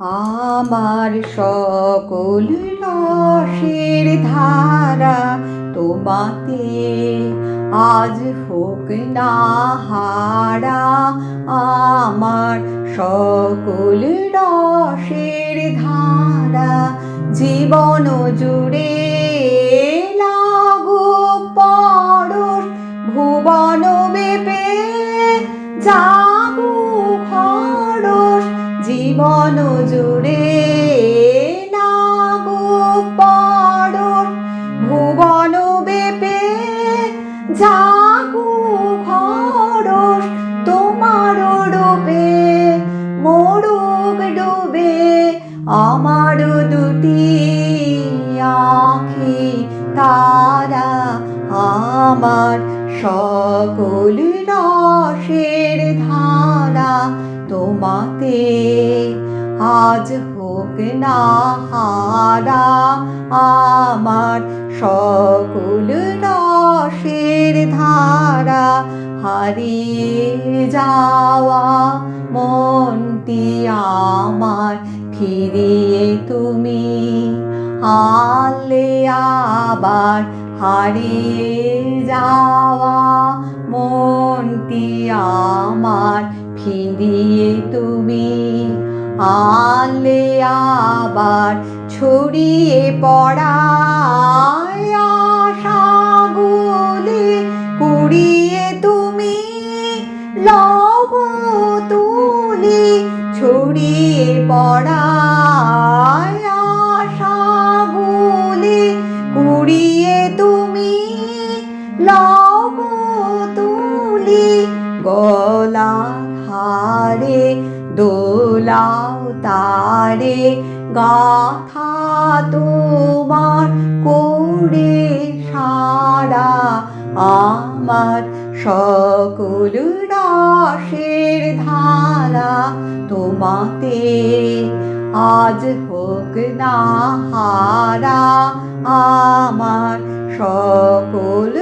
আমার সকল রসের ধারা তোমাতে আজ হোক না হারা। আমার সকল রসের ধারা জীবন জুড়ে লাগুক পরশ, ভুবন বেপে খরস জীবন জুড়ে পরশ ভুবন বেপে জাগুক খরস তোমার রূপে মোরগ ডুবে, আমার দুটি আখি তারা আমার সকল রসের ধারা তোমাতে আজ হোক না হারা আমার সকল রসের ধারা হারিয়ে যাওয়া মনটি আমার ফিরিয়ে তুমি আলে আবার হারিয়ে যাওয়া ফিরিয়ে তুমি আলে আবার ছড়িয়ে পড়া আশাগুলি কুড়িয়ে তুমি লব তুলি ছড়িয়ে পড়া আশাগুলি কুড়িয়ে তুমি লব তুলি গলা হারে দোলাও তারে, গাথা তোমার করে সারা। আমার সকল রসের ধারা তোমাতে আজ হোক না হারা। আমার সকল